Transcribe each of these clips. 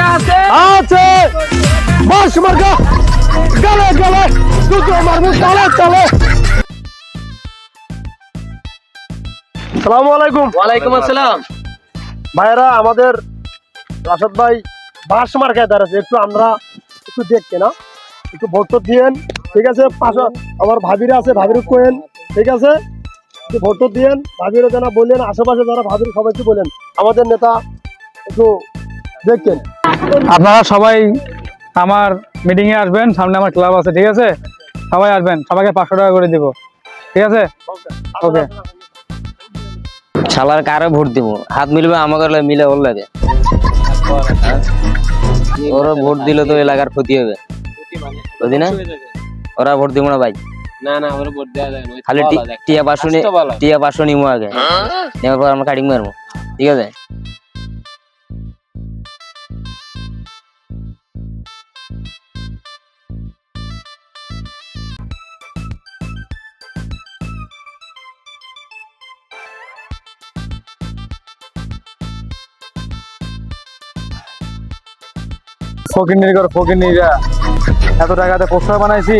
আছে? বাস মার্কা। গেলে গেলে। দুটো মারবো চলে চলে সালামু আলাইকুম। ওয়ালাইকুম আসসালাম। ভাইরা আমাদের রাশাদ ভাই বাস মার্কায় দাঁড়াচ্ছে একটু আমরা একটু দেখতে না? একটু ভোট দিয়েন ঠিক আছে? পাশে আমার ভাবিরা আছে ভাবির কোয়েন ঠিক আছে? একটু ভোট দিয়েন ভাবিরও জানা বললেন আশেপাশে যারা ভাবির সবাইকে বলেন। আমাদের নেতা একটু দেখতেন। আপনারা সবাই আমার মিটিং এ আসবেন সামনে আমার ক্লাব আছে ঠিক আছে? সবাই আসবেন সবাইকে পাঁচশো টাকা করে দিব ঠিক আছে? ওকে। শালার কারে ভোট দিব? হাত মিলবে আমাকে মিলে ওর লাগে। ওরা ভোট দিলে তো এলাকার ক্ষতি হবে। বুঝি না? ওরা ভোট দিব না ভাই। না না আমরা ভোট দেওয়া যায় না। খালি। টিয়া পাঁচশো নি- আসতে বলা। টিয়া নিমো আগে। নেওয়ার পর আমরা কাটিং মারবো। ঠিক আছে? ফকির কর ফকির নিরা এত টাকাতে পোস্টার বানাইছি।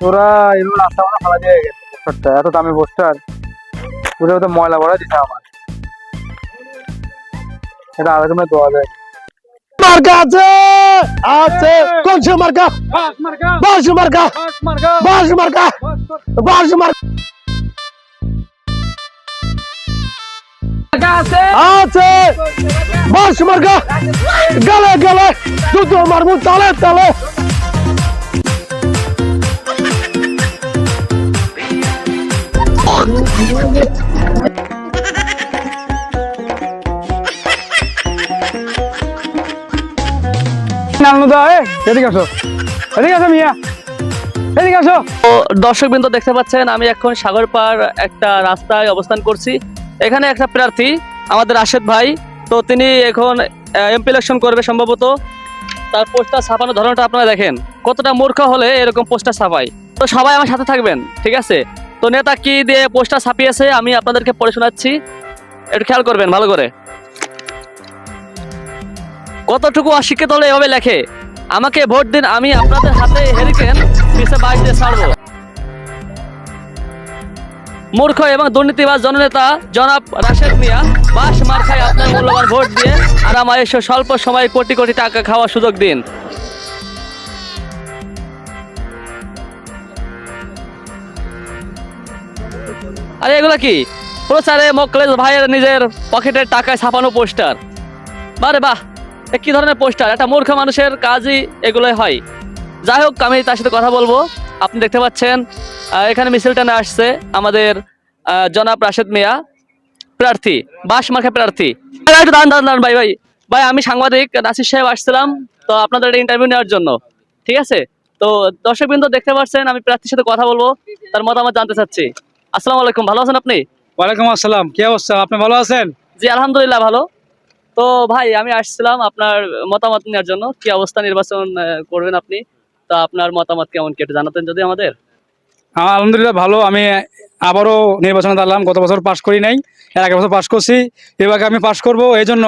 তোরা এগুলো রাস্তা মানে ফালা দিয়ে গেছে পোস্টারটা এত দামি পোস্টার। পুরো তো ময়লা ভরা দিছে আমার। এটা আলোচনায় দেওয়া যায় মার্কা আছে আছে। কোন সে মার্কা? বাস মার্কা। বাস মার্কা। বাস মার্কা। মার্কা। আছে। আছে। বাস মার্কা গেলে গেলে দুটো মারবো চলে চলে নালনুদা এ এদিকে আসো। এদিকে আসো মিয়া। এদিকে আসো। তো দর্শকবৃন্দ দেখতে পাচ্ছেন আমি এখন সাগরপাড় একটা রাস্তায় অবস্থান করছি। এখানে একটা প্রার্থী আমাদের রাশেদ ভাই। তো তিনি এখন এমপি ইলেকশন করবে সম্ভবত। তার পোস্টার ছাপানোর ধরনটা আপনারা দেখেন। কতটা মূর্খ হলে এরকম পোস্টার ছাপায়। তো সবাই আমার সাথে থাকবেন, ঠিক আছে? তো নেতা কি দিয়ে পোস্টার ছাপিয়েছে, আমি আপনাদেরকে পড়ে শোনাচ্ছি। একটু খেয়াল করবেন ভালো করে। কতটুকু অশিক্ষিত হলে এভাবে লেখে? আমাকে ভোট দিন, আমি আপনাদের হাতে হেরিকেন বাইক দিয়ে ছাড়বো। মূর্খ এবং দুর্নীতিবাজ জননেতা জনাব রাশেদ মিয়া বাস মার খায় আপনার মূল্যবান ভোট দিয়ে আর আমার এসে স্বল্প সময়ে কোটি কোটি টাকা খাওয়ার সুযোগ দিন। আরে এগুলা কি? প্রচারে মকলেশ ভাইয়ের নিজের পকেটের টাকায় ছাপানো পোস্টার। বারে বাহ কি ধরনের পোস্টার? একটা মূর্খ মানুষের কাজই এগুলোই হয়। যাই হোক, আমি তার সাথে কথা বলব। আপনি দেখতে পাচ্ছেন এখানে মিছিলটা নিয়ে আসছে আমাদের জনাব রাশেদ মিয়া। প্রার্থী বাস মাখে প্রার্থী। আরে একটু দাঁড়ান দাঁড়ান দাঁড়ান ভাই ভাই। ভাই আমি সাংবাদিক নাসির সাহেব আসছিলাম তো আপনাদের একটা ইন্টারভিউ নেওয়ার জন্য ঠিক আছে? তো দর্শকবৃন্দ দেখতে পাচ্ছেন আমি প্রার্থীর সাথে কথা বলব তার মতামত জানতে চাচ্ছি। আসসালামু আলাইকুম ভালো আছেন আপনি? ওয়ালাইকুম আসসালাম কি অবস্থা? আপনি ভালো আছেন? জি আলহামদুলিল্লাহ ভালো। তো ভাই আমি আসছিলাম আপনার মতামত নেওয়ার জন্য কি অবস্থা নির্বাচন করবেন আপনি? তা আপনার মতামত কেমন কেটে জানাতেন যদি আমাদের? আলহামদুলিল্লাহ ভালো। আমি আবারও নির্বাচনে দাঁড়ালাম। গত বছর পাশ করি নাই। এর আগের বছর পাশ করছি। এবার আমি পাশ করব। এই জন্য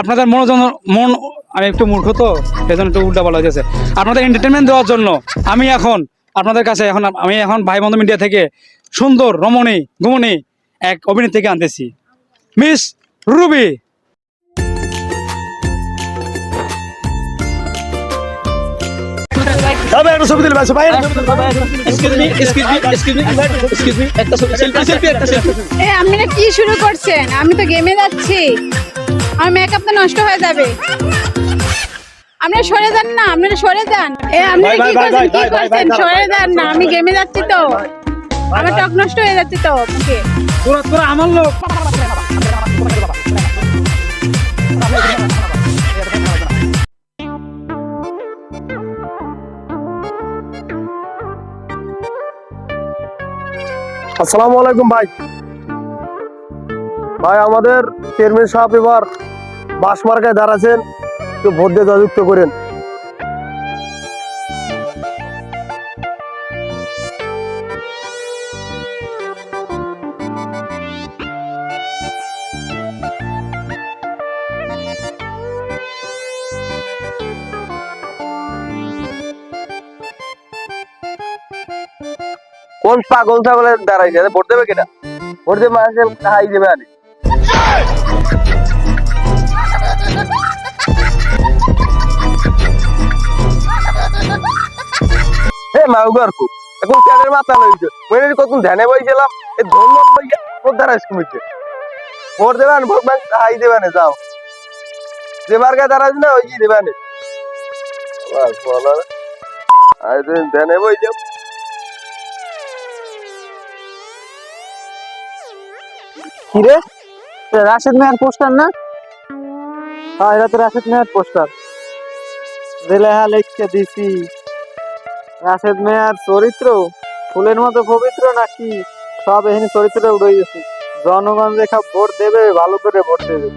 আপনাদের মনোজন মন আমি একটু মূর্খ তো এই জন্য একটু উল্টা বলা হয়েছে আপনাদের এন্টারটেনমেন্ট দেওয়ার জন্য আমি এখন আপনাদের কাছে এখন আমি এখন ভাই বন্ধু মিডিয়া থেকে সুন্দর, রমণী গুমনি এক অভিনেত্রীকে আনতেছি। মিস রুবি। একটা ছবি দিলে ভাই ভাই এ আপনারা কি শুরু করছেন আমি তো গেমে যাচ্ছি আমার মেকআপ তো নষ্ট হয়ে যাবে আপনারা সরে যান না আপনারা সরে যান এ আপনারা কি করছেন কি করছেন সরে যান না আমি গেমে যাচ্ছি তো আমার টক নষ্ট হয়ে যাচ্ছে তো ওকে তোরা তোরা আমার লোক আসসালামু আলাইকুম ভাই। ভাই, আমাদের চেয়ারম্যান সাহেব এবার বাস মার্কায় দাঁড়াচ্ছেন। একটু ভোট দিয়ে যুক্ত করেন। কোন পাগল ছাগলের দাঁড়াইছে ভোট দেবে কেটা ভোট দেবে মানুষের হাই দেবে আনে। হে এখন মাথা লইছে? কত ধ্যানে বইছিলাম এ ধন্য বইয়া দাঁড়াইছ কমিছে ভোট দেবে আন, ভোট ব্যাংক হাই দেবে আনে, যাও। যে মার্কা দাঁড়াইছ না, ওই কি দেবে আনে। বাস বলো আই কিরে রাশেদ মেয়ার পোস্টার না? হ্যাঁ এটা তো রাশেদ মেয়ার পোস্টার। দিছি রাশেদ মেয়ার চরিত্র? ফুলের মতো পবিত্র নাকি সব উড়ে গেছে? জনগণ রেখা ভোট দেবে, ভালো করে ভোট দেবে।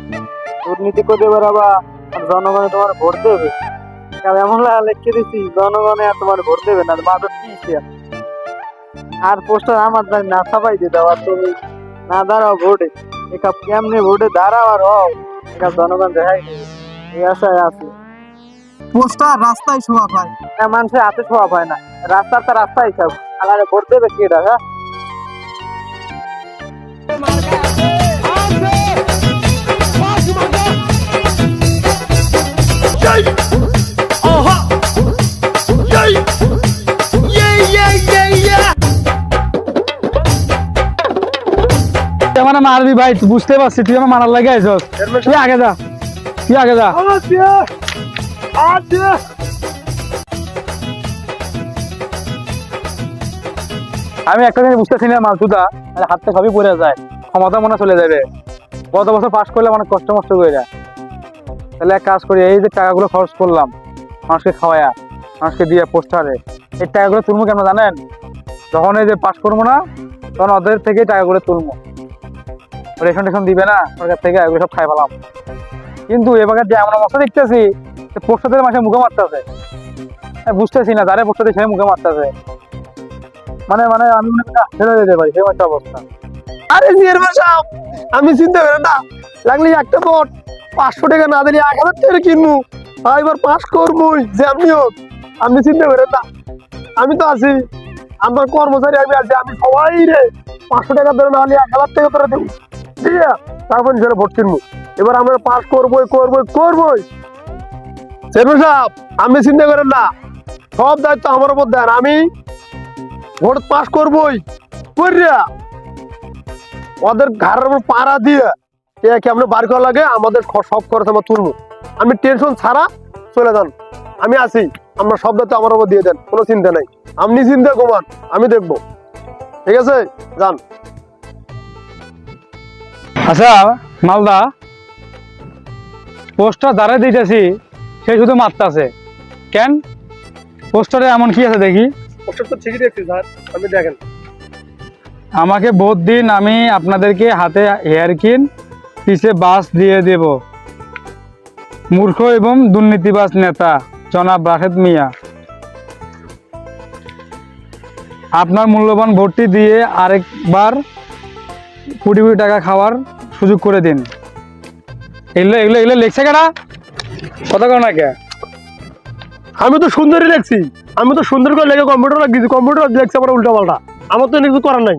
দুর্নীতি করে বেড়াবা আর জনগণে তোমার ভোট দেবে। এমন লেখা দিছি জনগণে আর তোমার ভোট দেবে না, মাদক কি আর পোস্টার আমার না ছাপাই দিয়ে দেওয়া তুমি না দাঁড়াও ভোটে। একা কেমনে ভোটে দাঁড়াও আর হও। একা জনগণ দেখাই এই আশায় আছে। পোস্টার রাস্তায় শোয়া পায়। মানুষের হাতে শোয়া পায় না। রাস্তার তো রাস্তায় সব আর ভোট দেবে কে দাদা হ্যাঁ? আমার মারবি ভাই বুঝতে পারছি তুই আমার মারার লাগে আইছস। তুই আগে যা তুই আগে যা। আমি একটা জিনিস বুঝতেছি না মালতুদা আর হাত থেকে সবই পড়ে যায় ক্ষমতা মনে চলে যাবে। গত বছর পাস করলে অনেক কষ্ট মষ্ট করে। যায় তাহলে এক কাজ করি এই যে টাকাগুলো খরচ করলাম মানুষকে খাওয়ায়া মানুষকে দিয়ে পোস্টারে এই টাকাগুলো তুলবো কেন জানেন? যখন এই যে পাস করব না তখন ওদের থেকে টাকাগুলো তুলবো। রেশন টেশন দিবে না? সরকার থেকে এগুলো সব খাই পেলাম কিন্তু এবার যে এমন অবস্থা দেখতেছি পোস্টাদের মাসে মুখে মারতেছে। বুঝতেছি না, যারে পোস্টাদের সে মুখে মারতেছে। মানে মানে আমি মনে করি ফেলে যেতে পারি, সেরকম একটা অবস্থা। আরে চেয়ারম্যান সাহেব, আমি চিন্তা করেন না, লাগলে একটা ভোট পাঁচশো টাকা না দিলে এক হাজার টাকা কিনবো। এবার পাস করবোই যেমনি হোক। আমি চিন্তা করেন না, আমি তো আছি। আমার কর্মচারী আমি আছি, আমি সবাই রে পাঁচশো টাকা ধরে না হলে এক হাজার টাকা ধরে দেবো। আছে তারপর ভোট কিনবো। এবার আমরা পাস করবোই করবোই করবোই। চেয়ারম্যান সাহেব আপনি চিন্তা করেন না। সব দায়িত্ব আমার উপর দেন, আমি ভোট পাস করবোই করিয়া ওদের ঘরের উপর পাড়া দিয়ে কে কেমন বার করা লাগে, আমাদের সব খরচ আমরা তুলবো। আমি টেনশন ছাড়া চলে যান। আমি আছি, আমরা সব দায়িত্ব আমার উপর দিয়ে দেন, কোনো চিন্তা নাই। আপনি চিন্তা কমান আমি দেখব। ঠিক আছে? যান। আচ্ছা মালদা। পোস্টার দাঁড়াই দিতেছি সে শুধু মারতাছে। কেন? পোস্টারে এমন কি আছে দেখি? ওষুধ তো ঠিকই দেখছি স্যার। আমি দেখেন। আমাকে ভোট দিন আমি আপনাদেরকে হাতে হেয়ার কিন পিছে বাস দিয়ে দেব। মূর্খ এবং দুর্নীতিবাজ নেতা জনাব রাশেদ মিয়া। আপনার মূল্যবান ভোটটি দিয়ে আরেকবার কোটি কোটি টাকা খাওয়ার সুযোগ করে দিন। এগুলো এগুলো এগুলো লিখছে কেনা কথা কো না কে? আমি তো সুন্দরই লিখছি। আমি তো সুন্দর করে লেগে কম্পিউটার লাগিয়েছি কম্পিউটার লিখছে আবার উল্টা পাল্টা আমার তো কিছু করার নাই।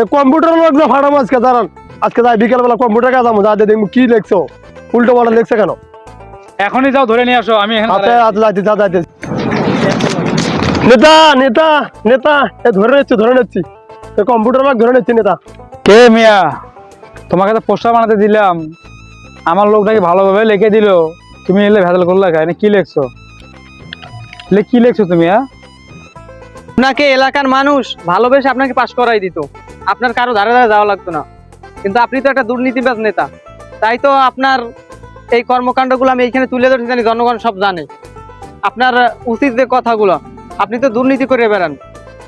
এই কম্পিউটার লাগছে ফাটাবো আজকে দাঁড়ান। আজকে যাই বিকেলবেলা কম্পিউটার কাজ যাব যা দিয়ে দেখব কি লিখছো। উল্টো পাল্টা লিখছে কেন? এখনই যাও ধরে নিয়ে আসো আমি এখানে হাতে যাইতে যা যাইতে নেতা নেতা নেতা এ ধরে নিচ্ছি ধরে নিচ্ছি। কম্পিউটার লাগ ধরে নিচ্ছি নেতা। কে মিয়া? তোমাকে তো পোস্টার বানাতে দিলাম। আমার লোকটাকে ভালোভাবে লিখে দিল। তুমি এলে ভেজাল করলা খায় কি লিখছো? কি লিখছো তুমি হ্যাঁ? আপনাকে এলাকার মানুষ ভালোবেসে আপনাকে পাশ করাই দিত। আপনার কারও ধারে ধারে যাওয়া লাগতো না। কিন্তু আপনি তো একটা দুর্নীতিবাজ নেতা। তাই তো আপনার এই কর্মকাণ্ডগুলো আমি এইখানে তুলে ধরতে জানি, জনগণ সব জানে। আপনার উচিত যে কথাগুলো, আপনি তো দুর্নীতি করে বেড়ান।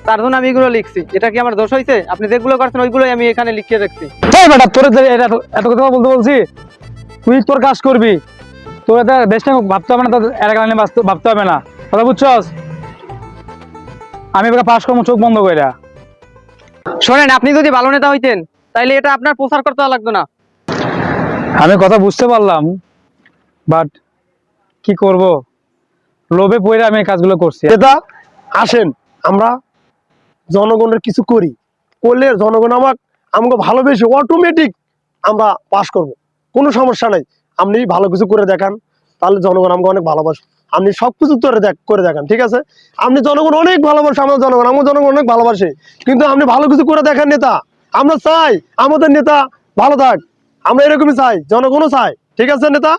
তার জন্য আমি এগুলো লিখছি। এটা কি আমার দোষ হয়েছে আপনি যেগুলো করছেন ওইগুলোই আমি এখানে লিখে রাখছি। এই তোর এত- এত কথা বলতে বলছি তুই তোর কাজ করবি। তোর এটা বেশটা ভাবতে হবে না তোর এলাকা নিয়ে ভাবতে হবে না। কথা বুঝছস? আমি এবার পাশ করব চোখ বন্ধ করে শোনেন আপনি যদি ভালো নেতা হইতেন তাইলে এটা আপনার প্রচার করতে লাগতো না। আমি কথা বুঝতে পারলাম বাট কি করব? লোভে পড়ে আমি এই কাজগুলো করছি। নেতা আসেন আমরা জনগণের কিছু করি, করলে জনগণ আমাকে আমাকে ভালোবেসে অটোমেটিক আমরা পাস করব। কোনো সমস্যা নাই। আপনি ভালো কিছু করে দেখান, তাহলে জনগণ আমাকে অনেক ভালোবাসে। আপনি সব কিছু করে দেখ, করে দেখান, ঠিক আছে? আপনি জনগণ অনেক ভালোবাসে, আমাদের জনগণ আমার জনগণ অনেক ভালোবাসে। কিন্তু আপনি ভালো কিছু করে দেখান নেতা, আমরা চাই আমাদের নেতা ভালো থাক। আমরা এরকমই চাই, জনগণও চাই ঠিক আছে নেতা?